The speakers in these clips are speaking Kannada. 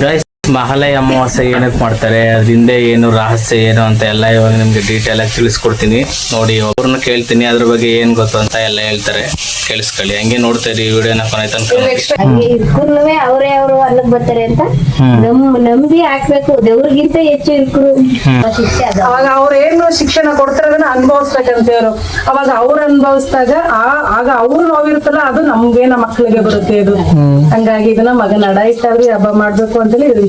ಗೈಸ್ ಮಹಾಲಯ ಅಮಾವಾಸ್ಯೆ ಏನಕ್ಕೆ ಮಾಡ್ತಾರೆ ಅದ್ರ ಹಿಂದೆ ಏನು ರಹಸ್ಯ ಏನು ಅಂತ ಎಲ್ಲ ಇವಾಗ ನಿಮ್ಗೆ ಡೀಟೇಲ್ ಆಗಿ ತಿಳಿಸ್ಕೊಡ್ತೀನಿ. ನೋಡಿ ಒಬ್ಬರನ್ನ ಕೇಳ್ತೀನಿ ಅದ್ರ ಬಗ್ಗೆ ಏನ್ ಗೊತ್ತು ಅಂತ ಎಲ್ಲ ಹೇಳ್ತಾರೆ. ಕೇಳಿಸ್ಕೊಳ್ಳಿ. ಹಂಗೆ ನೋಡ್ತಾರೆ ಈ ವಿಡಿಯೋನ ಕೊನೆ ತನಕ. ಅವರೇ ಅವರು ಅಲ್ಲಿಗೆ ಬರ್ತಾರೆ ಅಂತ. ನಮ್ ನಂಬಿ ಹಾಕ್ಬೇಕು. ದೇವ್ರಿಗಿಂತ ಹೆಚ್ಚು ಇರ್ಕರು ಅವಾಗ ಅವ್ರ ಏನು ಶಿಕ್ಷಣ ಕೊಡ್ತಾರೆ ಅದನ್ನ ಅನುಭವಿಸ್ಬೇಕಂತ ಇವರು ಅವಾಗ ಅವ್ರ ಅನುಭವಿಸಿದಾಗ ಆ ಆಗ ಅವ್ರು ನೋವಿರ್ತಲ್ಲ ಅದು ನಮ್ಗೆ ನಮ್ಮ ಮಕ್ಕಳಿಗೆ ಬರುತ್ತೆ ಇದು. ಹಂಗಾಗಿ ಇದನ್ನ ಮಗನ ಅಡ ಇಟ್ಟಾದ್ರಿ ಹಬ್ಬ ಮಾಡ್ಬೇಕು ಅಂತೇಳಿ ಇದು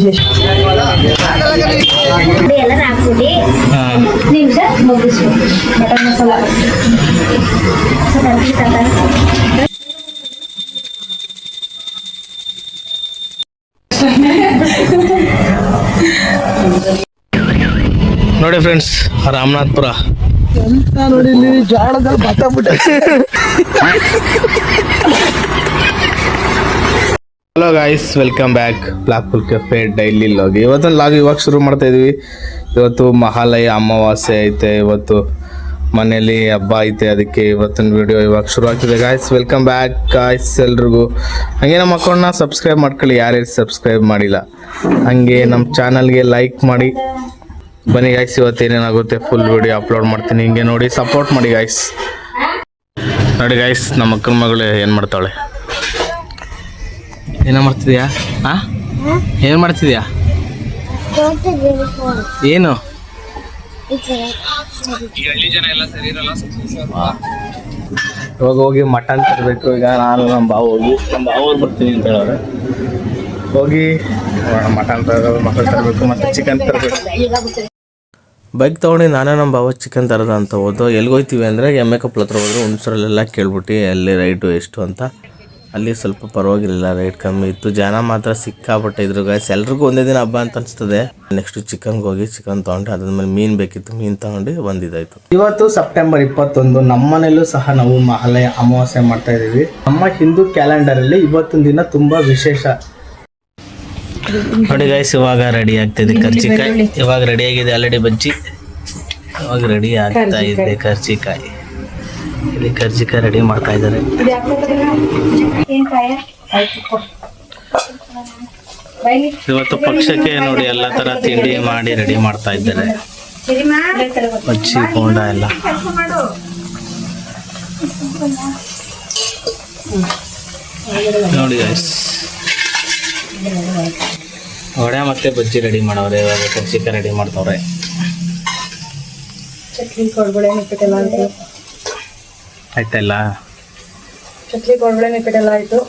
ನೋಡಿ ಫ್ರೆಂಡ್ಸ್ ರಾಮನಾಥ್ಪುರ. ನೋಡಿ ಇಲ್ಲಿ ಜಾಳದಲ್ಲಿ ಭತ್ತ ಬಿಟ್ಟೆ hello guys welcome back black full cafe daily vlog ಇವತ್ತು ಲಾಗ್ ಇವಾಗ ಶುರು ಮಾಡ್ತಾ ಇದೀವಿ. ಇವತ್ತು ಮಹಾಲಯ ಅಮಾವಾಸ್ಯೆ ಐತೆ. ಇವತ್ತು ಮನೇಲಿ ಹಬ್ಬ ಐತೆ. ಅದಕ್ಕೆ ಇವತ್ತಿನ ವಿಡಿಯೋ ಇವಾಗ ಶುರು ಆಗ್ತಿದೆ ಗಾಯ್ಸ್ ವೆಲ್ಕಮ್ ಬ್ಯಾಕ್ ಗಾಯ್ಸ್ ಎಲ್ರಿಗೂ. ಹಂಗೆ ನಮ್ಮ ಅಕೌಂಟ್ನ ಸಬ್ಸ್ಕ್ರೈಬ್ ಮಾಡ್ಕೊಳ್ಳಿ. ಯಾರ್ಯಾರು ಸಬ್ಸ್ಕ್ರೈಬ್ ಮಾಡಿಲ್ಲ, ಹಂಗೆ ನಮ್ಮ ಚಾನಲ್ಗೆ ಲೈಕ್ ಮಾಡಿ. ಬನ್ನಿ ಗಾಯ್ಸ್ ಇವತ್ತು ಏನೇನಾಗುತ್ತೆ ಫುಲ್ ವಿಡಿಯೋ ಅಪ್ಲೋಡ್ ಮಾಡ್ತೀನಿ. ಹಿಂಗೆ ನೋಡಿ ಸಪೋರ್ಟ್ ಮಾಡಿ ಗಾಯ್ಸ್ ನೋಡಿ ಗಾಯ್ಸ್ ನಮ್ಮ ಅಕ್ಕನ ಮಗಳು ಏನು ಮಾಡ್ತಾಳೆ? ಏನೋ ಮಾಡ್ತಿದ್ಯಾ? ಹಾ ಏನು ಮಾಡ್ತಿದ್ಯಾ? ಏನು? ಇವಾಗ ಹೋಗಿ ಮಟನ್ ತರಬೇಕು ಈಗ ನಾನು ನಮ್ಮ ಬಾವು ಹೋಗಿ ನಮ್ಮ ಬಾವು ಅವ್ರು ಬರ್ತೀನಿ ಅಂತ ಹೇಳೋರು ಹೋಗಿ ಮಟನ್ ತರೋದು ಮಟನ್ ತರಬೇಕು ಮತ್ತು ಚಿಕನ್ ತರಬೇಕು. ಬೈಕ್ ತೊಗೊಂಡು ನಾನೇ ನಮ್ಮ ಬಾವ ಚಿಕನ್ ತರದ ಅಂತ ಹೋದು ಎಲ್ಲಿಗೋಯ್ತೀವಿ ಅಂದರೆ ಎಮ್ಮೆ ಕಪ್ಲ ಹತ್ರ ಹೋದ್ರೆ ಹುಣ್ಸರಲ್ಲೆಲ್ಲ ಕೇಳ್ಬಿಟ್ಟು ಎಲ್ಲಿ ರೈಟು ಎಷ್ಟು ಅಂತ. ಅಲ್ಲಿ ಸ್ವಲ್ಪ ಪರವಾಗಿಲ್ಲ ರೇಟ್ ಕಮ್ಮಿ ಇತ್ತು. ಜನ ಮಾತ್ರ ಸಿಕ್ಕಾಪಟ್ಟೆ ಇದ್ರು ಗಾಯ್ಸ್ ಎಲ್ರಿಗೂ ಒಂದೇ ದಿನ ಹಬ್ಬ ಅಂತ ಅನಿಸ್ತದೆ. ನೆಕ್ಸ್ಟ್ ಚಿಕನ್ ಹೋಗಿ ಚಿಕನ್ ಅದ್ರ ಮೇಲೆ ಮೀನ್ ಬೇಕಿತ್ತು ಮೀನ್ ತಗೊಂಡು ಬಂದಿದ್ದಾಯ್ತು. ಇವತ್ತು ಸೆಪ್ಟೆಂಬರ್ ಇಪ್ಪತ್ತೊಂದು ನಮ್ಮನೇಲೂ ಸಹ ನಾವು ಮಹಾಲಯ ಅಮಾವಾಸ್ಯೆ ಮಾಡ್ತಾ ಇದ್ದೀವಿ. ನಮ್ಮ ಹಿಂದೂ ಕ್ಯಾಲೆಂಡರಲ್ಲಿ ಇವತ್ತಿನ ದಿನ ತುಂಬ ವಿಶೇಷ. ನೋಡಿ ಗೈಸ್ ಇವಾಗ ರೆಡಿ ಆಗ್ತಿದೆ ಕರ್ಚಿಕಾಯಿ ಇವಾಗ ರೆಡಿ ಆಗಿದೆ ಆಲ್ರೆಡಿ ಬಜ್ಜಿ. ಇವಾಗ ರೆಡಿ ಆಗ್ತಾ ಇದೆ ಕರ್ಚಿಕಾಯಿ ಇಲ್ಲಿ ಕರ್ಜಿಕ ರೆಡಿ ಮಾಡ್ತಾ ಇದ್ದಾರೆ ಏನ್ ಕಾಯ ಆಯ್ತು ಕೊಡು. ಬೈಲಿ. ಇವತ್ತು ಪಕ್ಷಕ್ಕೆ ನೋಡಿ ಎಲ್ಲ ತರ ತಿಂಡಿ ಮಾಡಿ ರೆಡಿ ಮಾಡ್ತಾ ಇದ್ದಾರೆ? ಬಜ್ಜಿ ಬೋಂಡ ಎಲ್ಲ ನೋಡಿ ಗೈಸ್ ವಡೆ ಮತ್ತೆ ಬಜ್ಜಿ ರೆಡಿ ಮಾಡವ್ರೆ ಇವಾಗ ಕರ್ಜಿಕ ರೆಡಿ ಮಾಡ್ತವ್ರೆ ಚಟ್ನಿ ಕೊಡ್ಬಳೆ ನಿಪ್ಪಿಟ್ಟೆಲ್ಲ ಆಯ್ತು ಆಯ್ತಲ್ಲ? ಚಕ್ಲಿ ಕೊಡ್ಬಳೆ ನಿಪ್ಪಿಟ್ಟೆಲ್ಲ ಆಯ್ತು.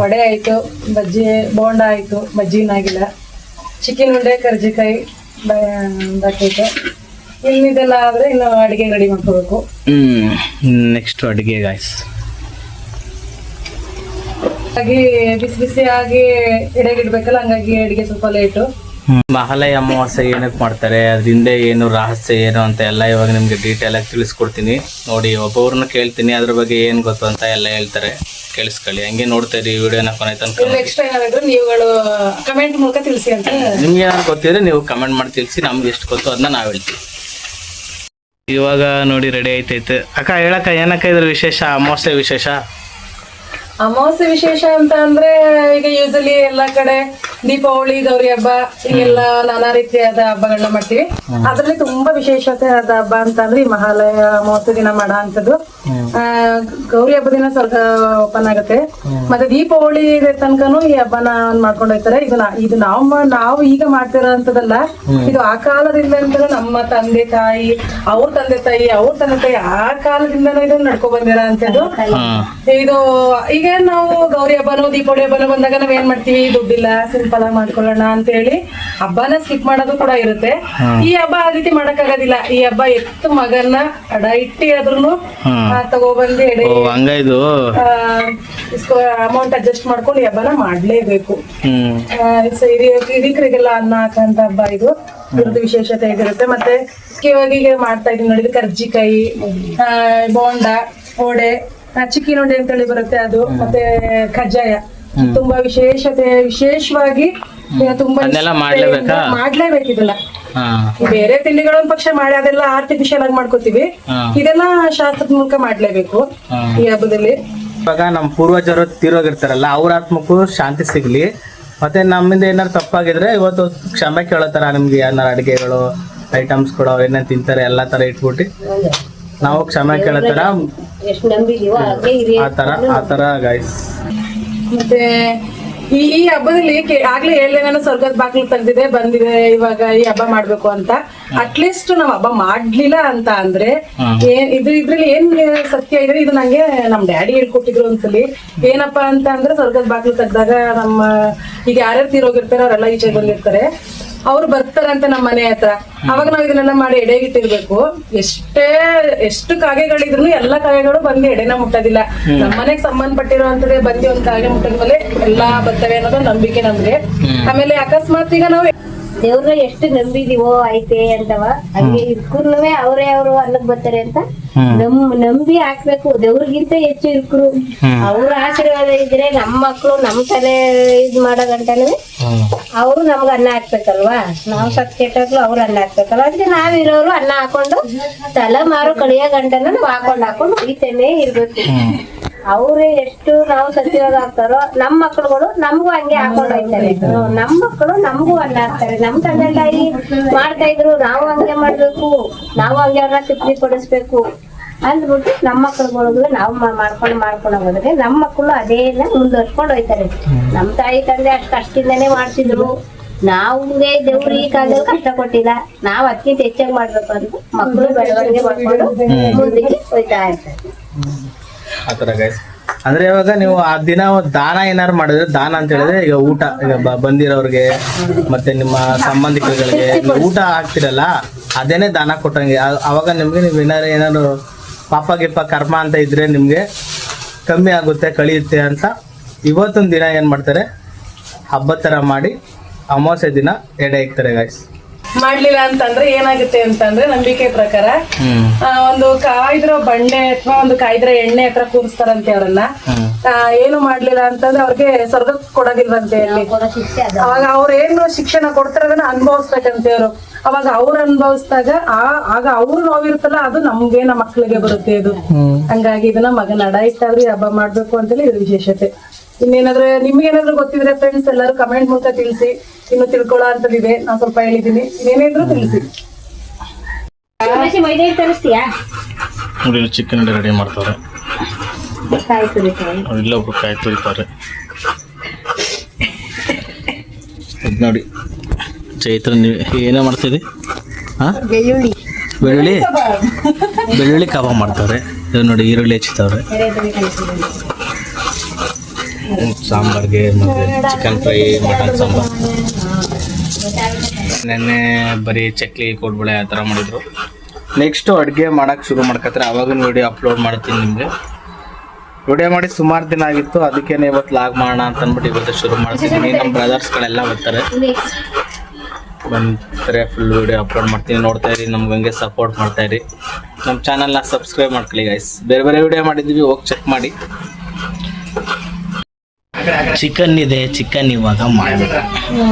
ವಡೆ ಆಯ್ತು ಬಜ್ಜಿ ಬೋಂಡ ಆಯ್ತು ಬಜ್ಜಿನಾಗಿಲ್ಲ ಚಿಕನ್ ಉಂಡೆ ಕರ್ಜಿಕಾಯಿ ಬಾಕೈತೆ ಇನ್ನಿದೆಲ್ಲ ಆದ್ರೆ ಇನ್ನು ಅಡಿಗೆ ರೆಡಿ ಮಾಡ್ಕೋಬೇಕು. ನೆಕ್ಸ್ಟ್ ಅಡಿಗೆ ಗಾಯ್ಸ್ ಹಾಗಾಗಿ ಬಿಸಿ ಆಗಿ ಎಡೆಗಿಡ್ಬೇಕಲ್ಲ ಹಂಗಾಗಿ ಅಡಿಗೆ ಸ್ವಲ್ಪ ಲೇಟು ಮಹಾಲಯ ಅಮಾವಾಸ್ಯೆ ಏನಕ್ಕೆ ಮಾಡ್ತಾರೆ? ಅದ್ರ ಹಿಂದೆ ಏನು ರಹಸ್ಯ ಏನು ಅಂತ ಎಲ್ಲ ಇವಾಗ ನಿಮ್ಗೆ ಡೀಟೇಲ್ ಆಗಿ ತಿಳಿಸ್ಕೊಡ್ತೀನಿ. ನೋಡಿ ಒಬ್ಬೊಬ್ರನ್ನ ಕೇಳ್ತೀನಿ ಅದ್ರ ಬಗ್ಗೆ ಏನ್ ಗೊತ್ತು ಅಂತ ಎಲ್ಲ ಹೇಳ್ತಾರೆ. ಕೇಳಿಸ್ಕೊಳ್ಳಿ. ಹಂಗೆ ನೋಡ್ತಾ ಇರಿ ವಿಡಿಯೋನ ಕೊನೆ ತನಕ. ನೋಡಿ. ನೆಕ್ಸ್ಟ್ ಏನಾದ್ರು ನೀವುಗಳು ಕಮೆಂಟ್ ಮೂಲಕ ತಿಳಿಸಿ ಅಂತ. ನಿಮ್ಗೆ ಏನಾದ್ರು ಗೊತ್ತಿದ್ರೆ ನೀವು ಕಮೆಂಟ್ ಮಾಡಿ ತಿಳಿಸಿ ನಮ್ಗೆ ಎಷ್ಟು ಗೊತ್ತು ಅದನ್ನ ನಾವು ಹೇಳ್ತೀವಿ. ಇವಾಗ ನೋಡಿ ರೆಡಿ ಆಯ್ತೈತೆ. ಅಕ್ಕ ಹೇಳಕ್ಕ ಏನಕ್ಕ ಇದ್ರ ವಿಶೇಷ? ಅಮಾವಾಸ್ಯೆ ವಿಶೇಷ? ಅಮಾವಾಸ್ಯೆ ವಿಶೇಷ ಅಂತ ಅಂದ್ರೆ ಈಗ ಯೂಸಲಿ ಎಲ್ಲಾ ಕಡೆ ದೀಪಾವಳಿ ಗೌರಿ ಹಬ್ಬ ಹೀಗೆಲ್ಲ ನಾನಾ ರೀತಿಯಾದ ಹಬ್ಬಗಳನ್ನ ಮಾಡ್ತೀವಿ. ಅದ್ರಲ್ಲಿ ತುಂಬಾ ವಿಶೇಷತೆ ಆದ ಹಬ್ಬ ಅಂತ ಅಂದ್ರೆ ಈ ಮಹಾಲಯ ಮೂವತ್ತು ದಿನ ಮಾಡೋ ಅಂತದ್ದು ಆ, ಗೌರಿ ಹಬ್ಬ ದಿನ ಸ್ವಲ್ಪ ಓಪನ್ ಆಗುತ್ತೆ. ಮತ್ತೆ ದೀಪಾವಳಿ ತನಕನು ಈ ಹಬ್ಬನ ಮಾಡ್ಕೊಂಡು ಹೋಗ್ತಾರೆ. ಇದು ಇದು ನಾವು ನಾವು ಈಗ ಮಾಡ್ತಿರೋ ಅಂತದಲ್ಲ ಇದು ಆ ಕಾಲದಿಂದ ನಮ್ಮ ತಂದೆ ತಾಯಿ ಅವ್ರ ತಂದೆ ತಾಯಿ ಅವ್ರ ತಂದೆ ತಾಯಿ ಆ ಕಾಲದಿಂದನೂ ಇದು ನಡ್ಕೊ ಬಂದಿರೋ ಅಂತದ್ದು ಇದು ಈಗ ನಾವು ಗೌರಿ ಹಬ್ಬನೋ ದೀಪಾವಳಿ ಹಬ್ಬನೋ ಬಂದಾಗ ನಾವ್ ಏನ್ ಮಾಡ್ತೀವಿ? ದುಡ್ಡಿಲ್ಲ ಸಿಂಪಲ್ ಆಗಿ ಮಾಡ್ಕೊಳ್ಳೋಣ ಅಂತ ಹೇಳಿ ಹಬ್ಬನ ಸ್ಕಿಪ್ ಮಾಡೋದು ಕೂಡ ಇರುತ್ತೆ. ಈ ಹಬ್ಬ ಆ ರೀತಿ ಮಾಡಕ್ಕಾಗೋದಿಲ್ಲ. ಈ ಹಬ್ಬ ಎತ್ತು ಮಗನ್ನ ಅಡ ಇಟ್ಟಿ ಆದ್ರೂ ತಗೊಬಂದು ಎಡೆ ಓ ಹಂಗ ಇದು? ಅಮೌಂಟ್ ಅಡ್ಜಸ್ಟ್ ಮಾಡ್ಕೊಂಡು ಈ ಹಬ್ಬನ ಮಾಡ್ಲೇಬೇಕು. ಹ್ಮ್. ಆ, ಸೊ ಹಿರಿಯ- ಹಿರಿಕರಿಗೆಲ್ಲ ಅನ್ನ ಹಾಕಂತ ಹಬ್ಬ ಇದು. ಇದ್ರದ್ದು ವಿಶೇಷತೆ ಇದಿರುತ್ತೆ ಮತ್ತೆ ಇವಾಗ ಈಗ ಮಾಡ್ತಾ ಇದೀನಿ ನೋಡಿದ್ರೆ ಕರ್ಜಿಕಾಯಿ ಆ, ಬೋಂಡ ವಡೆ. ಚಿಕ್ಕಿ ಉಂಡೆ ಅಂತೇಳಿ ಬರುತ್ತೆ ಅದು ಮತ್ತೆ ಕಜ್ಜಾಯ. ತುಂಬಾ ವಿಶೇಷತೆ ವಿಶೇಷವಾಗಿ ತುಂಬಾ ಮಾಡ್ಲೇಬೇಕಾ? ಮಾಡ್ಲೇಬೇಕಿದಲ್ಲ ಬೇರೆ ತಿಂಡಿಗಳೊಂದ್ ಪಕ್ಷ ಮಾಡಿ ಅದೆಲ್ಲ ಆರ್ಟಿಫಿಷಿಯಲ್ ಆಗಿ ಮಾಡ್ಕೋತೀವಿ. ಇದೆಲ್ಲ ಶಾಸ್ತ್ರದ ಮೂಲಕ ಮಾಡ್ಲೇಬೇಕು ಈ ಹಬ್ಬದಲ್ಲಿ. ಇವಾಗ ನಮ್ಮ ಪೂರ್ವಜರು ತೀರೋಗಿರ್ತಾರಲ್ಲ ಅವ್ರ ಆತ್ಮಕ್ಕೂ ಶಾಂತಿ ಸಿಗ್ಲಿ. ಮತ್ತೆ ನಮ್ಮಿಂದ ಏನಾರು ತಪ್ಪಾಗಿದ್ರೆ ಇವತ್ತು ಕ್ಷಮೆ ಕೇಳೋ ಥರ ನಿಮ್ಗೆ ಏನಾರು ಐಟಮ್ಸ್ ಐಟಮ್ಸ್ಗಳು ಏನೇನು ತಿಂತಾರೆ ಎಲ್ಲ ತರ ಇಟ್ಬಿಟ್ಟು. ನಾವು ಕ್ಷಮೆ ಕೇಳತರ? ಆತರ ಆತರ ನಂಬಿದೀವೋ ಆ ಥರ ಆ ಥರ ಗೈಸ್ ಮತ್ತೆ ಈ ಈ ಹಬ್ಬದಲ್ಲಿ ಆಗ್ಲೇ ಹೇಳ್ದೆ ನಾನು ಸ್ವರ್ಗದ ಬಾಗ್ಲು ತೆಗ್ದಿದೆ ಬಂದಿದೆ ಇವಾಗ ಈ ಹಬ್ಬ ಮಾಡ್ಬೇಕು ಅಂತ. ಅಟ್ಲೀಸ್ಟ್ ನಾವ್ ಹಬ್ಬ ಮಾಡ್ಲಿಲ್ಲ ಅಂತ ಅಂದ್ರೆ ಏನ್ ಇದು ಇದ್ರಲ್ಲಿ ಏನ್ ಸತ್ಯ ಇದ್ರೆ ಇದು ನಂಗೆ ನಮ್ ಡ್ಯಾಡಿ ಹೇಳ್ಕೊಟ್ಟಿದ್ರು ಒಂದ್ಸಲಿ. ಏನಪ್ಪಾ ಅಂತ ಅಂದ್ರೆ ಸ್ವರ್ಗದ ಬಾಗಿಲು ತೆಗ್ದಾಗ ನಮ್ಮ ಈಗ ಯಾರ್ಯಾರು ತೀರೋಗಿರ್ತಾರೆ ಅವರೆಲ್ಲ ಈಚೆ ಬಂದಿರ್ತಾರೆ ಅವ್ರು ಬರ್ತಾರಂತ ನಮ್ಮ ಮನೆ ಹತ್ರ. ಅವಾಗ ನಾವ್ ಇದನ್ನೆಲ್ಲ ಮಾಡಿ ಎಡೆಗಿಟ್ಟಿರ್ಬೇಕು. ಎಷ್ಟೇ ಎಷ್ಟು ಕಾಗೆಗಳಿದ್ರು ಎಲ್ಲಾ ಕಾಗೆಗಳು ಬಂದು ಎಡೆನ ಮುಟ್ಟೋದಿಲ್ಲ. ನಮ್ಮ ಮನೆಗ್ ಸಂಬಂಧಪಟ್ಟಿರುವಂತದೇ ಬಂದಿ ಒಂದ್ ಕಾಗೆ ಮುಟ್ಟದ ಮೇಲೆ ಎಲ್ಲಾ ಬರ್ತವೆ ಅನ್ನೋದು ನಂಬಿಕೆ ನಮ್ಗೆ ಆಮೇಲೆ ಅಕಸ್ಮಾತ್ ಈಗ ನಾವು ದೇವ್ರ ಎಷ್ಟು ನಂಬಿದೀವೋ ಐತೆ ಅಂತವ ಹಂಗೆ ಇರ್ಕುರ್ನುವೆ ಅವರೇ ಅವರು ಅನ್ನಕ್ ಬರ್ತಾರೆ ಅಂತ ನಮ್ ನಂಬಿ ಹಾಕ್ಬೇಕು ದೇವ್ರಿಗಿಂತ ಹೆಚ್ಚು ಇರ್ಕರು ಅವ್ರ ಆಶೀರ್ವಾದ ಇದ್ರೆ ನಮ್ ಮಕ್ಳು ನಮ್ ತಲೆ ಇದ್ ಮಾಡೋದಂತಾನೆ ಅವ್ರು ನಮ್ಗ ಅನ್ನ ಹಾಕ್ಬೇಕಲ್ವಾ? ನಾವ್ ಸತ್ ಕೆಟ್ಟಾಗ್ಲು ಅವ್ರ ಅನ್ನ ಹಾಕ್ಬೇಕಲ್ವಾ? ನಾವ್ ಇರೋರು ಅನ್ನ ಹಾಕೊಂಡು ತಲೆ ಮಾರು ಕಳಿಯೋ ಗಂಟನ ನಾವ್ ಹಾಕೊಂಡ್ ಹಾಕೊಂಡು ಈತನೇ ಇರ್ಬೇಕು. ಅವ್ರೇ ಎಷ್ಟು ನಾವು ಸಚಿವರು ಆಗ್ತಾರೋ ನಮ್ ಮಕ್ಳುಗಳು ನಮ್ಗೂ ಹಂಗೆ ಹಾಕೊಂಡು ಹೋಗ್ತಾರೆ ನಮ್ ಮಕ್ಕಳು ನಮಗೂ ಅಲ್ಲ ಆಗ್ತಾರೆ ನಮ್ ತಂದೆ ತಾಯಿ ಮಾಡ್ತಾ ಇದ್ರು ನಾವು ಹಂಗೆ ಮಾಡ್ಬೇಕು ನಾವು ಹಂಗೆ ಅವ್ರನ್ನ ತೃಪ್ತಿ ಪಡಿಸ್ಬೇಕು ಅಂದ್ಬಿಟ್ಟು ನಮ್ಮ ಮಕ್ಳುಗಳಿಗೆ ನಾವು ಮಾಡ್ಕೊಂಡು ಮಾಡ್ಕೊಂಡು ಹೋಗೋದ್ರೆ ನಮ್ ಮಕ್ಕಳು ಅದೇನ ಮುಂದುವರ್ಸ್ಕೊಂಡು ಹೋಯ್ತಾರೆ. ನಮ್ ತಾಯಿ ತಂದೆ ಅಷ್ಟು ಕಷ್ಟದಿಂದನೇ ಮಾಡ್ತಿದ್ರು. ನಾವ್ಗೆ ದೇವ್ರು ಈ ಕಾಲದಲ್ಲಿ ಕಷ್ಟ ಕೊಟ್ಟಿಲ್ಲ. ನಾವ್ ಅತ್ಯಂತ ಹೆಚ್ಚಾಗಿ ಮಾಡ್ಬೇಕು ಅಂತ ಮಕ್ಕಳು ಬೆಳವಣಿಗೆ ಮಾಡ್ಕೊಂಡು ಮುಂದಕ್ಕೆ ಹೋಯ್ತಾ ಇರ್ತಾರೆ. ಆ ಥರ ಗೈಸ್ ಅಂದ್ರೆ ಇವಾಗ ನೀವು ಆ ದಿನ ದಾನ ಏನಾರು ಮಾಡಿದ್ರೆ ದಾನ ಅಂತ ಹೇಳಿದ್ರೆ ಈಗ ಊಟ, ಈಗ ಬಂದಿರೋರ್ಗೆ ಮತ್ತೆ ನಿಮ್ಮ ಸಂಬಂಧಿಕರಿಗೆ ಊಟ ಹಾಕ್ತಿರಲ್ಲ ಅದೇನೆ ದಾನ ಕೊಟ್ಟಂಗೆ. ಅವಾಗ ನಿಮ್ಗೆ ನೀವು ಏನಾರು ಏನಾರು ಪಾಪ ಗಿಪ್ಪ ಕರ್ಮ ಅಂತ ಇದ್ರೆ ನಿಮ್ಗೆ ಕಮ್ಮಿ ಆಗುತ್ತೆ, ಕಳಿಯುತ್ತೆ ಅಂತ ಇವತ್ತೊಂದು ದಿನ ಏನ್ ಮಾಡ್ತಾರೆ? ಹಬ್ಬದ ಥರ ಮಾಡಿ ಅಮಾವಾಸ್ಯೆ ದಿನ ಎಡೆ ಇಕ್ತಾರೆ ಗೈಸ್ ಮಾಡ್ಲಿಲ್ಲ ಅಂತಂದ್ರೆ ಏನಾಗುತ್ತೆ ಅಂತಂದ್ರೆ ನಂಬಿಕೆ ಪ್ರಕಾರ ಆ, ಒಂದು ಕಾಯ್ದಿರೋ ಬಂಡೆ ಅಥವಾ ಒಂದು ಕಾಯ್ದಿರೋ ಎಣ್ಣೆ ಹತ್ರ ಕೂರಿಸ್ತಾರಂತೆ ಅವ್ರನ್ನ ಆ, ಏನು ಮಾಡ್ಲಿಲ್ಲ ಅಂತಂದ್ರೆ ಅವ್ರಿಗೆ ಸ್ವರ್ಗ ಕೊಡೋದಿಲ್ವಂತೆ ಅವಾಗ ಅವ್ರೇನು ಶಿಕ್ಷಣ ಕೊಡ್ತಾರದನ್ನ ಅನುಭವಿಸ್ಬೇಕಂತೆ ಅವರು. ಅವಾಗ ಅವ್ರ ಅನುಭವಿಸಿದಾಗ ಆ ಆಗ ಅವ್ರು ನೋವಿರುತ್ತಲ್ಲ ಅದು ನಮ್ಗೆ ನಮ್ಮ ಮಕ್ಳಿಗೆ ಬರುತ್ತೆ ಅದು ಹಂಗಾಗಿ ಇದನ್ನ ಮಗನ ಅಡ ಇಟ್ಟಾದ್ರಿ ಹಬ್ಬ ಮಾಡ್ಬೇಕು ಅಂತೇಳಿ ಇದ್ರ ವಿಶೇಷತೆ. ಇನ್ನೇನಾದ್ರೂ ನಿಮ್ಗೆ ಏನಾದ್ರು ಗೊತ್ತಿದ್ರೆ ಫ್ರೆಂಡ್ಸ್ ಎಲ್ಲರೂ ಕಮೆಂಟ್ ಮೂಲಕ ತಿಳಿಸಿ ಇನ್ನು ತಿಳ್ಕೊಳ್ಳೋ ಅಂತದಿದೆ ನಾನ್ ಸ್ವಲ್ಪ ಹೇಳಿದೀನಿ ಇನ್ನೇನಾದ್ರು ತಿಳಿಸಿ. ನೋಡಿ ಚಿಕನ್ ರೆಡಿ ಮಾಡ್ತಾರೆ. ಇಲ್ಲೊಬ್ರು ಕಾಯಿ ತುರಿತಾರೆ. ನೋಡಿ. ಚೈತ್ರ ನೀವು ಏನೋ ಮಾಡ್ತಿದ್ದಿ ಹಾಂ? ಬೆಳ್ಳುಳ್ಳಿ. ಬೆಳ್ಳುಳ್ಳಿ? ಬೆಳ್ಳುಳ್ಳಿ ಕಬಾಬ್ ಮಾಡ್ತಾರೆ. ಇದು ನೋಡಿ ಈರುಳ್ಳಿ ಹೆಚ್ಚಿತವ್ರೆ. ಸಾಂಬಾರ್ಗೆ ಮತ್ತು ಚಿಕನ್ ಫ್ರೈ ಮಟನ್ ಸಾಂಬಾರ್. ನೆನ್ನೆ ಬರೀ ಚಕ್ಲಿ ಕೋಡ್ಬಳೆ ಆ ಥರ ಮಾಡಿದ್ರು. ನೆಕ್ಸ್ಟು ಅಡುಗೆ ಮಾಡೋಕ್ಕೆ ಶುರು ಮಾಡ್ಕತ್ತಾರೆ ಅವಾಗಿನ ವಿಡಿಯೋ ಅಪ್ಲೋಡ್ ಮಾಡ್ತೀನಿ ನಿಮಗೆ. ವಿಡಿಯೋ ಮಾಡಿ ಸುಮಾರು ದಿನ ಆಗಿತ್ತು ಅದಕ್ಕೇನೆ ಇವತ್ತು ಲಾಗ್ ಮಾಡೋಣ ಅಂತ ಅಂದ್ಬಿಟ್ಟು ಇವತ್ತು ಶುರು ಮಾಡ್ತೀನಿ. ನಮ್ಮ ಬ್ರದರ್ಸ್ಗಳೆಲ್ಲ ಬರ್ತಾರೆ. ಬಂದರೆ ಫುಲ್ ವಿಡಿಯೋ ಅಪ್ಲೋಡ್ ಮಾಡ್ತೀನಿ. ನೋಡ್ತಾ ಇರಿ ನಮ್ಗೆ ಹಂಗೆ ಸಪೋರ್ಟ್ ಮಾಡ್ತಾ ಇರಿ. ನಮ್ಮ ಚಾನಲ್ನ ಸಬ್ಸ್ಕ್ರೈಬ್ ಮಾಡ್ಕೊಳ್ಳಿ ಗೈಸ್ ಬೇರೆ ಬೇರೆ ವಿಡಿಯೋ ಮಾಡಿದ್ದೀವಿ ಹೋಗಿ ಚೆಕ್ ಮಾಡಿ. ಚಿಕನ್ ಇದೆ ಚಿಕನ್ ಇವಾಗ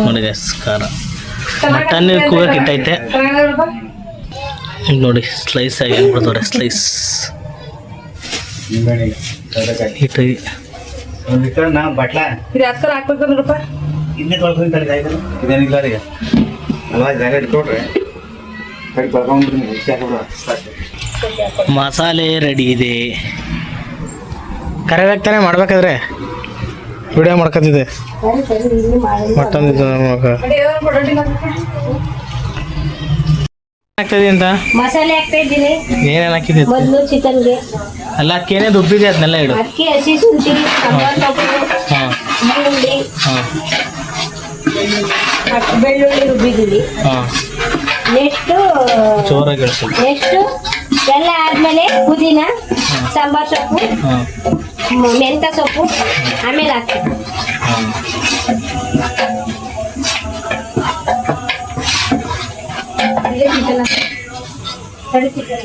ನೋಡಿ ಗೈಸ್ ಖಾರ ಮಟನ್ ಕೂಗಕ್ಕೆ ಇಟ್ಟೈತೆ. ನೋಡಿ ಸ್ಲೈಸ್ ಆಗಿ ಹಾಕ್ಬಿಡ್ತಾರೆ ಸ್ಲೈಸ್ ಮಸಾಲೆ ರೆಡಿ ಇದೆ. ಕರೆಕ್ಟ್ ತಾನೇ ಮಾಡ್ಬೇಕಾದ್ರೆ? ವಿಡಿಯೋ ಮಾಡ್ಕೊತಿದ್ದೆ ಮಟನ್ ಅಂತ? ಮಸಾಲೆ ಹಾಕ್ತಾ ಇದ್ದೀನಿ. ಏನೇನು ಹಾಕಿದೆ ಮೊದಲು ಚಿಕನ್ಗೆ. ಅಲ್ಲ ಅಕ್ಕೇನೆ ದುಬ್ಬಿದೆ ಅದನ್ನೆಲ್ಲ ಇಡು ಅಕ್ಕಿ ಹಸಿ ಶುಂಠಿ ಬೆಳ್ಳುಳ್ಳಿ. ರುಬ್ಬಿದ್ದೀವಿ ಹಾಂ. ನೆಕ್ಸ್ಟ್ ಜೋರಾಗಿ ನೆಕ್ಸ್ಟ್ ಎಲ್ಲ ಆದ್ಮೇಲೆ ಪುದೀನ ಸಾಂಬಾರ್ ಸೊಪ್ಪು ಮೆಂತ್ಯ ಸೊಪ್ಪು ಆಮೇಲೆ ಹಾಕ್ತೀವಿ ಹಾಂ ಇದೇ ಚಿಕನ್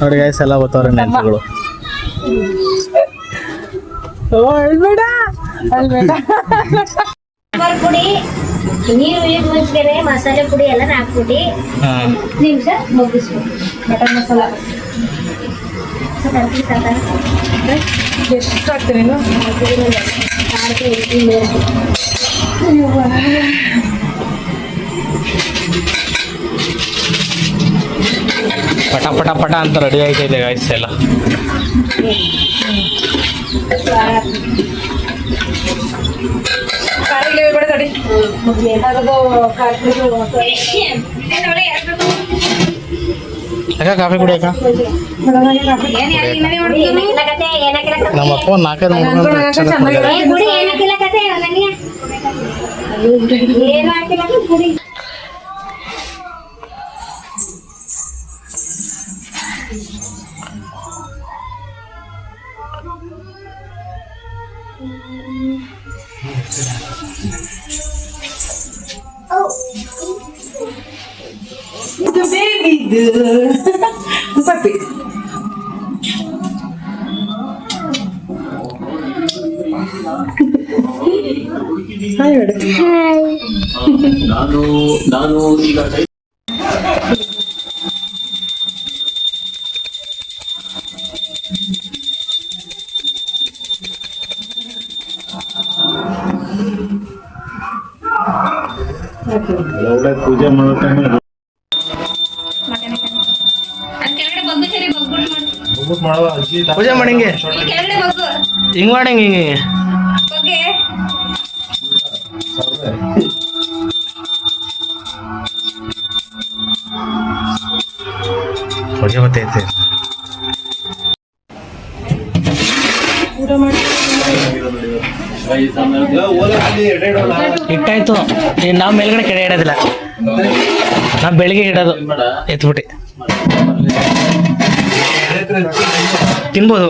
ನೋಡಿ ಗೈಸ್ ಎಲ್ಲ ಬರ್ತಾವ್ರೆ ನೆನಪುಗಳು ಅಳ್ಬೇಡ ಅಳ್ಬೇಡ ಸಾಂಬಾರ್ ಪುಡಿ ನೀರು ಈಗ ಮುಚ್ಚಿಗೆ ಮಸಾಲೆ ಪುಡಿ ಎಲ್ಲ ಹಾಕ್ಬಿಟ್ಟು ಹಾಂ. ನಿಮಿಷ ಮುಗಿಸ್ಬೇಕು. ಮಟನ್ ಮಸಾಲ. ಸ್ವಲ್ಪ ಅಕ್ಕಿ ಸಾಕಾ? ಎಷ್ಟು ಹಾಕ್ತೀನಿ ನೀನು ಕಾರಕ್ಕೆ ಉಪ್ಪು ನೀರು. ಪಟ ಪಟ ಪಟ ಅಂತ ರೆಡಿ ಆಯ್ತೈತೆ ಗೈಸ್ ಎಲ್ಲ ಕಾಯಿಲೆ ಬೇಡ ತಡಿ ಅದದು ಕಾಯಿಲೆ ಅಕ್ಕ ಕಾಫಿ ಕುಡಿ ಅಕ್ಕ ಏನಾಕಿಲ್ಲ ಕತೆ, ಏನಾಕಿಲ್ಲ ಕತೆ? ನಮ್ಮ ಅಪ್ಪ ಒಂದು ನಾಲ್ಕೈದು ಮೂರು ಏ, ಪುಡಿ the baby girl. the puppy. Hi, Radha. Hi. एवढ्या पूजा म्हणत आहे ಪೂಜೆ ಮಾಡೋ ಪೂಜೆ ಮಾಡಿ ಹಿಂಗೆ. ಹಿಂಗ್ ಮಾಡಿ ಹಿಂಗೆ. ಹಿಂಗೆ ಹೊಗೆ ಬರ್ತೈತೆ ಊಟ ಮಾಡಿ. ನಾವ್ ನೀನು ನಾವು ಮೇಲ್ಗಡೆ ಕೆಡೆ ಇಡೋದಿಲ್ಲ. ನಾವ್ ಬೆಳಿಗ್ಗೆ ಇಡೋದು. ಎತ್ಬಿಟ್ಟು. ತಿನ್ಬೋದು.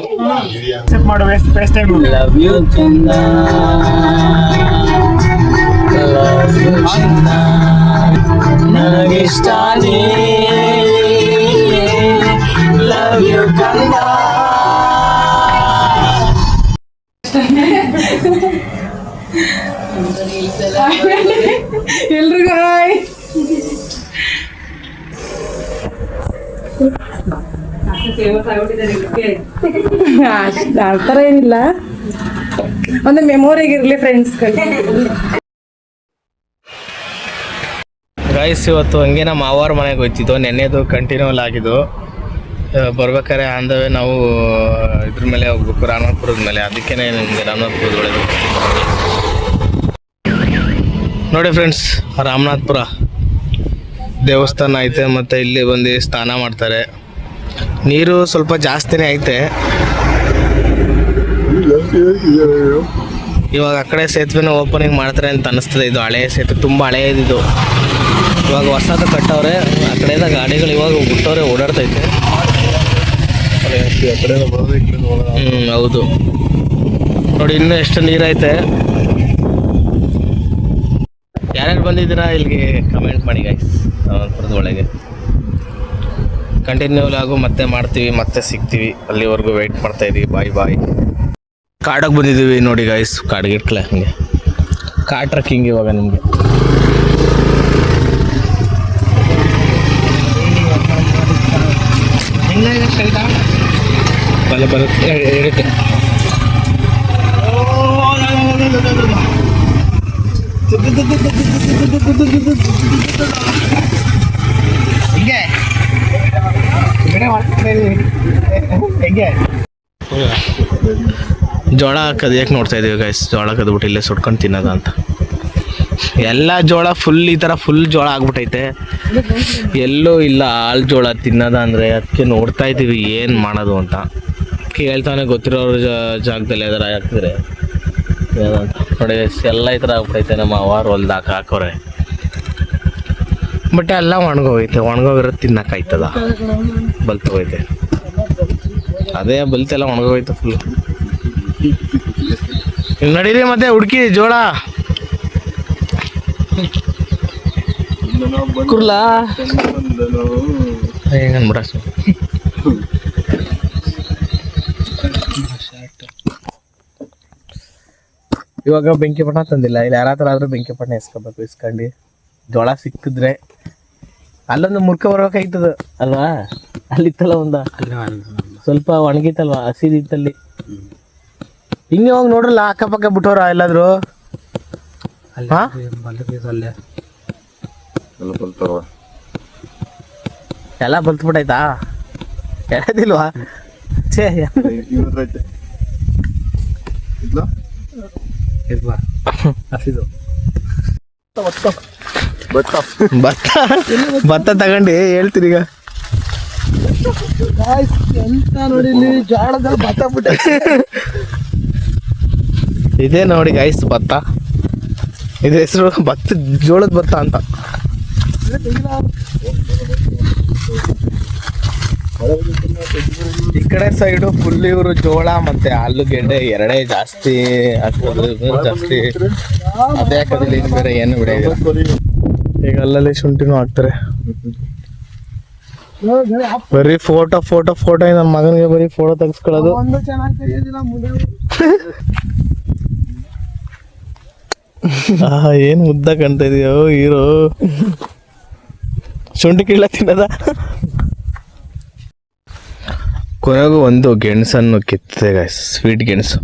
ಮಾಡು waste waste time love you ನನಗಿಷ್ಟಾನೇ love you ಕಂದ. ಎಲ್ರಿಗೂ ಆ ಥರ ಏನಿಲ್ಲ. ಒಂದು ಮೆಮೊರಿಗಿರ್ಲಿ ಫ್ರೆಂಡ್ಸ್ ರೈಸ್ ಇವತ್ತು ಹಂಗೆ ನಮ್ಮ ಮಾವಾರ ಮನೆಗೆ ಹೋಯ್ತಿದ್ದು. ನೆನ್ನೆದು ಕಂಟಿನ್ಯೂ ಆಗಿದ್ದು. ಬರ್ಬೇಕಾರೆ ಬರ್ಬೇಕಾದ್ರೆ ಆನ್ ದ ವೇ ನಾವು ಇದ್ರ ಮೇಲೆ ಹೋಗ್ಬೇಕು ರಾಮನಾಥ್ಪುರದ ಮೇಲೆ. ಅದಕ್ಕೇ ನಿಮಗೆ ರಾಮನಾಥ್ಪುರದ ಒಳಗೆ ನೋಡಿ ಫ್ರೆಂಡ್ಸ್ ರಾಮನಾಥ್ಪುರ ದೇವಸ್ಥಾನ ಐತೆ ಮತ್ತು ಇಲ್ಲಿ ಬಂದು ಸ್ನಾನ ಮಾಡ್ತಾರೆ. ನೀರು ಸ್ವಲ್ಪ ಜಾಸ್ತಿನೇ ಐತೆ. ಇವಾಗ ಆ ಕಡೆ ಸೇತುವೆನ ಓಪನಿಂಗ್ ಮಾಡ್ತಾರೆ ಅಂತ ಅನಿಸ್ತದೆ. ಇದು ಹಳೆಯ ಸೇತುವೆ, ತುಂಬ ಹಳೆಯದಿದು ಇವಾಗ ಹೊಸದು ಕಟ್ಟವ್ರೆ, ಆ ಕಡೆಯಿಂದ ಗಾಡಿಗಳು ಇವಾಗ ಬಿಟ್ಟವ್ರೆ ಓಡಾಡ್ತೈತೆ ಹ್ಞೂ ಹೌದು. ನೋಡಿ, ಇನ್ನೂ ಎಷ್ಟು ನೀರೈತೆ. ಯಾರ್ಯಾರು ಬಂದಿದ್ದೀರಾ ಇಲ್ಲಿಗೆ? ಕಮೆಂಟ್ ಮಾಡಿ ಗಾಯ್ಸ್ ಒಳಗೆ ಕಂಟಿನ್ಯೂ ಆಗು ಮತ್ತೆ ಮಾಡ್ತೀವಿ, ಮತ್ತೆ ಸಿಗ್ತೀವಿ. ಅಲ್ಲಿವರೆಗೂ ವೆಯ್ಟ್ ಮಾಡ್ತಾ ಇದೀವಿ. ಬಾಯ್ ಬಾಯ್ ಕಾಡಕ್ಕೆ ಬಂದಿದ್ದೀವಿ ನೋಡಿ ಗಾಯ್ಸ್ ಕಾಡಿಗೆ ಇಟ್ಕಲೆ ಹಂಗೆ. ಕಾಡ್ ಟ್ರಕ್ಕಿಂಗ್ ಇವಾಗ ನಿಮಗೆ. ಬಲ ಎಡಕ್ಕೆ ಜೋಳ ಕದಿಯಕ್ಕೆ ನೋಡ್ತಾ ಇದೀವಿ ಗೈಸ್ ಜೋಳ ಕದ್ಬಿಟ್ಟು ಇಲ್ಲೇ ಸುಟ್ಕೊಂಡು ತಿನ್ನೋದ ಅಂತ. ಎಲ್ಲ ಜೋಳ ಫುಲ್ ಈ ಥರ ಫುಲ್ ಜೋಳ ಆಗ್ಬಿಟ್ಟೈತೆ. ಎಲ್ಲೂ ಇಲ್ಲ ಆಳು ಜೋಳ ತಿನ್ನೋದ ಅಂದರೆ ಅದಕ್ಕೆ ನೋಡ್ತಾ ಇದ್ದೀವಿ ಏನು ಮಾಡೋದು ಅಂತ. ಕೇಳ್ತಾನೆ ಗೊತ್ತಿರೋರು ಜಾಗದಲ್ಲಿ ಯಾವ್ದಾರ ಹಾಕಿದ್ರೆ. ನೋಡಿ ಎಲ್ಲ ಈ ಥರ ಆಗ್ಬಿಟ್ಟೈತೆ ನಮ್ಮ ಅವಾರು ಹೊಲ್ದು ಹಾಕ ಹಾಕೋರೆ. ಬಟ್ ಎಲ್ಲ ಒಣಗೋಗೈತೆ, ಒಣಗೋಗಿರೋದು ತಿನ್ನಕ್ಕಾಯ್ತದ. ಬಲ್ತೋಗೈತೆ ಅದೇ ಬಲ್ತೆಲ್ಲ ಒಣಗೋಯ್ತು ಫುಲ್ ನಡೀರಿ ಮತ್ತೆ ಹುಡುಕಿ, ಜೋಳ. ಕುರ್ಲಾ. ಇವಾಗ ಬೆಂಕಿ ಪಟ್ಟ ತಂದಿಲ್ಲ. ಇಲ್ಲಿ ಯಾರ ಹತ್ರ ಆದ್ರೂ ಬೆಂಕಿ ಪಟ್ಟಣ ಇಸ್ಕೋಬೇಕು ಇಸ್ಕೊಂಡು ಜೋಳ ಸಿಕ್ಕಿದ್ರೆ ಅಲ್ಲೊಂದು ಮುರ್ಕ ಬರ್ಬೇಕಾಯ್ತದ. ಅಲ್ವಾ? ಅಲ್ಲಿತ್ತಲ್ಲ ಒಂದ. ಸ್ವಲ್ಪ ಒಣಗಿತ್ತಲ್ವಾ ಹಸಿದಿತ್ತಲ್ಲಿ ಹಿಂಗೆ ಹೋಗಿ ನೋಡ್ರಲ್ಲ ಅಕ್ಕಪಕ್ಕ ಬಿಟ್ಟವ್ರ ಎಲ್ಲಾದ್ರು? ಹಾ? ಎಲ್ಲ ಬಲ್ತ್ ಬಿಟ್ಟೈತಾ ಹೇಳದಿಲ್ವಾ? ಛೇ ಭತ್ತ ಭತ್ತ ತಗೊಂಡು ಹೇಳ್ತೀರಿ ಈಗ. ಎಂತ ನೋಡಿ ಇಲ್ಲಿ ಜೋಳದಲ್ಲಿ ಭತ್ತ ಬಿಟ್ಟ. ಇದೇ ನೋಡಿ ಗಾಯ್ಸ್ ಭತ್ತ ಇದ್ರ ಹೆಸರು ಭತ್ತ ಜೋಳದ ಭತ್ತ ಅಂತ. ಈ ಕಡೆ ಸೈಡು ಫುಲ್ ಇವರು ಜೋಳ ಮತ್ತೆ ಆಲೂಗೆಡ್ಡೆ ಎರಡೇ ಜಾಸ್ತಿ ಜಾಸ್ತಿ. ಅದೇ ಬೇರೆ ಏನು ಬಿಡ ಈಗ ಅಲ್ಲಲ್ಲಿ ಶುಂಠಿನೂ ಹಾಕ್ತಾರೆ. ಬರೀ ಫೋಟೋ ಫೋಟೋ ಫೋಟೋ ನಮ್ಮ ಮಗನಿಗೆ ಬರೀ ಫೋಟೋ ತೆಗೆಸ್ಕೊಳ್ಳೋದು. ಏನ್ ಮುದ್ದ ಕಾಣ್ತಾ ಇದೆಯೋ ಹೀರೋ. ಶುಂಠಿ ಕೀಳ ತಿನ್ನದ? ಕೊನೆಗೂ ಒಂದು ಗೆಣಸನ್ನು ಕಿತ್ತಿದೆ ಗಾಯ್ಸ್ ಸ್ವೀಟ್ ಗೆಣಸು.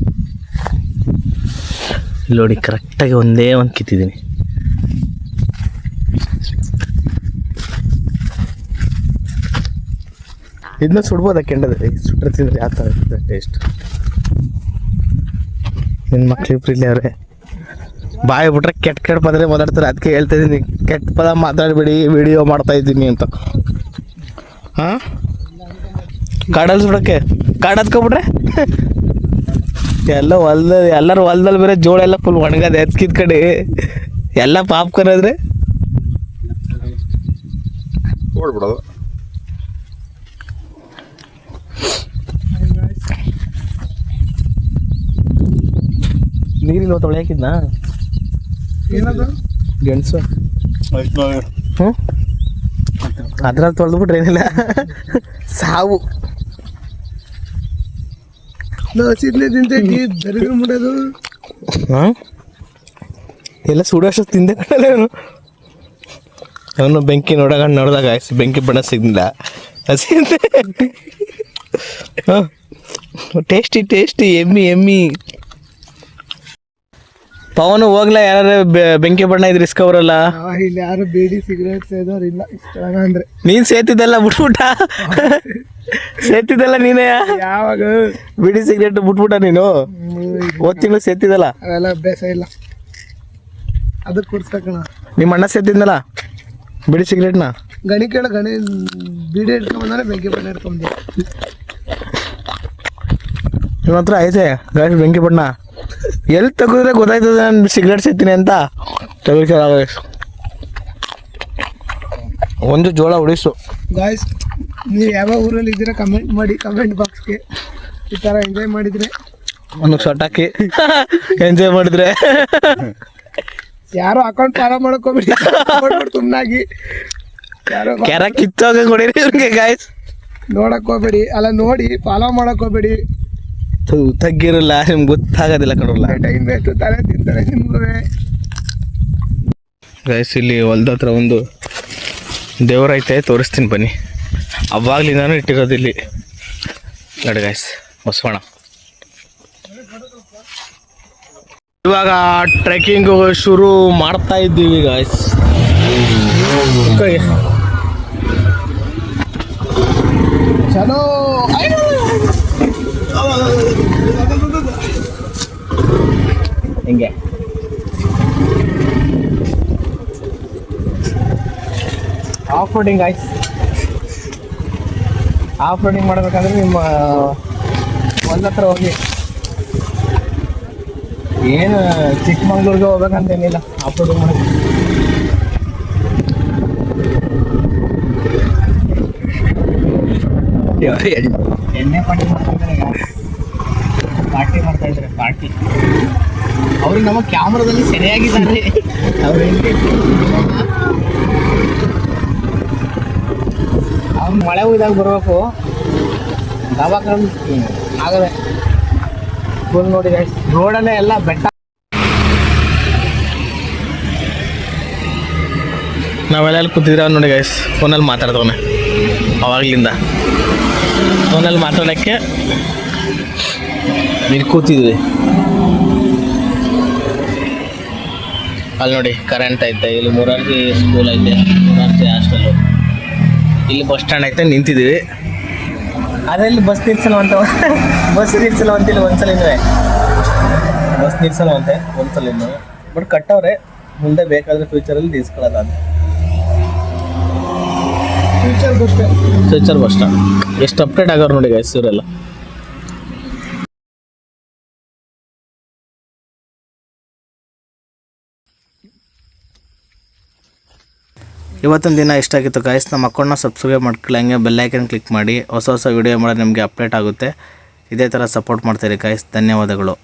ಇಲ್ಲಿ ನೋಡಿ ಕರೆಕ್ಟಾಗಿ ಒಂದೇ ಒಂದು ಕಿತ್ತಿದ್ದೀನಿ. ಇದನ್ನ ಸುಡ್ಬೋದ ಕೆಂಡದಲ್ಲಿ? ಸುಟ್ರೆ ತಿಂದ್ರೆ ಯಾವ ಥರ ಟೇಸ್ಟ್ ನಿನ್ನ ಮಕ್ಳು ಇಲ್ಲಿ ಅವರೇ. ಬಾಯಿ ಬಿಟ್ರೆ ಕೆಟ್ಟ ಕೆಟ್ಟ ಪದ ಮಾತಾಡ್ತಾರೆ. ಅದಕ್ಕೆ ಹೇಳ್ತಾ ಇದ್ದೀನಿ, ಕೆಟ್ಟ ಪದ ಮಾತಾಡಬೇಡಿ ವಿಡಿಯೋ ಮಾಡ್ತಾ ಇದ್ದೀನಿ ಅಂತ. ಹಾ? ಕಾಡಲ್ಲಿ ಸುಡಕ್ಕೆ ಕಾಡು ಹತ್ಕೊಬಿಟ್ರೆ? ಎಲ್ಲ ಹೊಲ್ದ ಎಲ್ಲರೂ ಹೊಲ್ದಲ್ಲಿ ಬೇರೆ ಜೋಳ ಎಲ್ಲ ಫುಲ್ ಒಣಗದೆ ಎತ್ಕಿದ ಕಡೆ. ಎಲ್ಲ ಪಾಪ್ ಆದ್ರೆ? ಓಡ್ಬಿಡೋದು. ನೀರಿಲ್ಲ ತೊಳೆಯಾಕಿದ್ನಾ ಏನದು? ಗೆಣಸು. ಹ್ಞೂ ಅದ್ರಲ್ಲಿ ತೊಳೆದ್ಬಿಟ್ರೆ ಏನಿಲ್ಲ. ಸಾವು. ನಾವು ಹಸಿದ್ನೇ ತಿಂತೈತಿ ದರಿದ್ರ ಮುಡೋದು ಹಾಂ? ಎಲ್ಲ ಸುಡೋಷ್ಟು ತಿಂದೆ ಕಣಲ್ಲ ಅವನು ಅವನು ಬೆಂಕಿ ನೋಡಗ ನೋಡಿದಾಗ ಬೆಂಕಿ ಬಣ್ಣ ಸಿಗ್ಲಿಲ್ಲ. ಹಸಿ ಟೇಸ್ಟಿ ಟೇಸ್ಟಿ ಎಮ್ಮಿ ಎಮ್ಮಿ. ಪವನ್ ಹೋಗ್ಲಾ ಯಾರು ಬೆಂಕಿ ಬಣ್ಣ ಇದ್ ರಿಸ್ಕ್ ಅವರಲ್ಲ. ಇಲ್ಲಿ ಯಾರು ಬೇಡಿ ಸಿಗರೇಟ್ ಸೇದೋರು ಇಲ್ಲ ಇಷ್ಟ ಅಂದ್ರೆ. ನೀನ್ ಸೇತಿದ್ದಲ್ಲ ಬಿಟ್ಬಿಟ್ಟ. ಸೇತಿದ್ದಲ್ಲ ನೀನೇ. ಯಾವಾಗ? ಬಿಡಿ ಸಿಗರೇಟ್ ಬಿಟ್ಬಿಟ್ಟ ನೀನು. ಹೋದ್ ತಿಂಗಳು ಸೇತಿದ್ದಲ್ಲ. ಅವೆಲ್ಲ ಅಭ್ಯಾಸ ಇಲ್ಲ. ಅದು ಕುಡ್ಸ್ಬೇಕಣ ನಿಮ್ಮ ಅಣ್ಣ ಸೇತಿದ್ನಲ್ಲ? ಬಿಡಿ ಸಿಗರೇಟ್ನ ಗಣಿ ಕೇಳ ಗಣಿ ಬೀಡಿ ಇಟ್ಕೊಂಡ್ಬಂದ್ರೆ ಬೆಂಕಿ ಬಣ್ಣ ಹಿಡ್ಕೊಂಬಂದೆ ನಿಮ್ಮ ಹತ್ರ ಐತೆ ಗಾಯಸ್ ಬೆಂಕಿ ಬಣ್ಣ. ಎಲ್ಲಿ ತೆಗೆದ್ರೆ ಗೊತ್ತಾಯ್ತದೆ ನಾನು ಸಿಗರೇಟ್ ಸೇತೀನಿ ಅಂತ. ತೆಗಿಸ್ಕೊಳ್ಳ ಒಂದು ಜೋಳ ಉಳಿಸು. ಗಾಯ್ಸ್ ನೀವು ಯಾವ ಊರಲ್ಲಿ ಇದ್ದೀರಾ ಕಮೆಂಟ್ ಮಾಡಿ ಕಮೆಂಟ್ ಬಾಕ್ಸ್ಗೆ ಈ ಥರ ಎಂಜಾಯ್ ಮಾಡಿದ್ರೆ. ಒಂದು ಶರ್ಟ್ ಹಾಕಿ. ಎಂಜಾಯ್ ಮಾಡಿದ್ರೆ. ಯಾರು ಅಕೌಂಟ್ ಫಾಲೋ ಮಾಡ್ಕೋಬೇಡಿ ತುಂಬಾಗಿ ಯಾರೋ ಕೆರ ಕಿತ್ತೋಗ ಕೊಡಿರಿ ಇವ್ರಿಗೆ ಗಾಯ್ಸ್ ನೋಡಕ್ ಹೋಗ್ಬೇಡಿ. ಅಲ್ಲ ನೋಡಿ ಫಾಲೋ ಮಾಡಕ್ ಹೋಗ್ಬೇಡಿ. ತಗ್ಗಿರಲ್ಲ ನಿಮ್ಗೆ ಗೊತ್ತಾಗೋದಿಲ್ಲ ಕಣಲ್ಲ. ಟೈಮ್ ತಲೆ ತಿಂತಾರೆ ನಿಮಗೆ. ಗೈಸ್ ಇಲ್ಲಿ ಹೊಲ್ದ ಹತ್ರ ಒಂದು ದೇವರೈತೆ ತೋರಿಸ್ತೀನಿ ಬನ್ನಿ. ಅವಾಗ್ಲಿಂದಾನು ಇಟ್ಟಿರೋದು ಇಲ್ಲಿ. ನೋಡಿ ಗೈಸ್ ಹೊಸವಣ. ಇವಾಗ ಟ್ರೆಕ್ಕಿಂಗ್ ಶುರು ಮಾಡ್ತಾ ಇದ್ದೀವಿ ಗಾಯ್ಸ್ ಚಲೋ ಹಿಂಗೆ? ಆಫ್ ರೋಡಿಂಗ್ ಆಯ್ತು ಆಫ್ ರೋಡಿಂಗ್ ಮಾಡ್ಬೇಕಂದ್ರೆ ನಿಮ್ಮ ಒಂದತ್ರ ಹತ್ರ ಹೋಗಿ. ಏನು ಚಿಕ್ಕಮಂಗ್ಳೂರ್ಗೆ ಹೋಗ್ಬೇಕಂತೇನಿಲ್ಲ ಆಫ್ ರೋಡಿಂಗ್ ಮಾಡಕ್ಕೆ ಪಾರ್ಟಿ ಅವ್ರು ಎಣ್ಣೆ ಪಾರ್ಟಿ ಮಾಡ್ತಿದ್ದಾರೆ ಪಾರ್ಟಿ ಮಾಡ್ತಾ ಇದ್ದಾರೆ ಪಾರ್ಟಿ. ಅವ್ರಿಗೆ ನಮ್ಮ ಕ್ಯಾಮ್ರಾದಲ್ಲಿ ಸರಿಯಾಗಿದ್ದಾರೆ. ಅವ್ರು ಅವ್ರು ಮಳೆ ಹೋಗಿದಾಗ ಬರಬೇಕು. ದವಾಖಾನೆ ಆಗದೆ. ಫುಲ್ ನೋಡಿ ರೋಡಲ್ಲೇ ಎಲ್ಲ ಬೆಟ್ಟ. ನಾವೆಲ್ಲ ಕೂತಿದ್ರೆ ಅವ್ನು ನೋಡಿ ಗೈಸ್ ಫೋನಲ್ಲಿ ಮಾತಾಡ್ತವನೆ ಅವಾಗ್ಲಿಂದ. ಫೋನಲ್ಲಿ ಮಾತಾಡೋಕ್ಕೆ. ಇಲ್ಲಿ ಕೂತಿದ್ವಿ. ಅಲ್ಲಿ ನೋಡಿ ಕರೆಂಟ್ ಐತೆ. ಇಲ್ಲಿ ಮೂರಾರ್ಜಿ ಸ್ಕೂಲ್ ಐತೆ. ಮೂರಾರ್ಜಿ ಹಾಸ್ಟೆಲು ಇಲ್ಲಿ ಬಸ್ ಸ್ಟ್ಯಾಂಡ್ ಐತೆ ನಿಂತಿದ್ದೀವಿ. ಅದರಲ್ಲಿ ಬಸ್ ನಿಲ್ಸಲ್ವಂತ ಬಸ್ ನಿಲ್ಸಲ್ವಂತಿಲ್ಲ ಒಂದ್ಸಲ ಇನ್ನೂ ಬಸ್ ನಿಲ್ಸಲ್ವಂತೆ ಒಂದ್ಸಲ ಇನ್ನು ಬಟ್ ಕಟ್ಟವ್ರೆ ಮುಂದೆ ಬೇಕಾದ್ರೆ ಫ್ಯೂಚರಲ್ಲಿ ನಿಲ್ಸ್ಕೊಳ್ಳಲ್ಲ ಅದು ಫ್ಯೂಚರ್ ಬಸ್ ಸ್ಟ್ಯಾಂಡ್ ಎಷ್ಟು ಅಪ್ಡೇಟ್ ಆಗೋರು ನೋಡಿ ಗೈಸ್ ಇವರೆಲ್ಲ. ಇವತ್ತಿನ ದಿನ ಇಷ್ಟ ಆಗಿತ್ತು ಗಾಯ್ಸ್ ನಮ್ಮ ಅಕೌಂಟ್ನ ಸಬ್ಸ್ಕ್ರೈಬ್ ಮಾಡ್ಕೊಳ್ಳಿ ಹಂಗೆ ಬೆಲ್ಲೈಕನ್ ಕ್ಲಿಕ್ ಮಾಡಿ. ಹೊಸ ಹೊಸ ವೀಡಿಯೋ ಮಾಡೋದು ನಿಮಗೆ ಅಪ್ಡೇಟ್ ಆಗುತ್ತೆ. ಇದೇ ಥರ ಸಪೋರ್ಟ್ ಮಾಡ್ತೀರಿ ಗಾಯ್ಸ್ ಧನ್ಯವಾದಗಳು.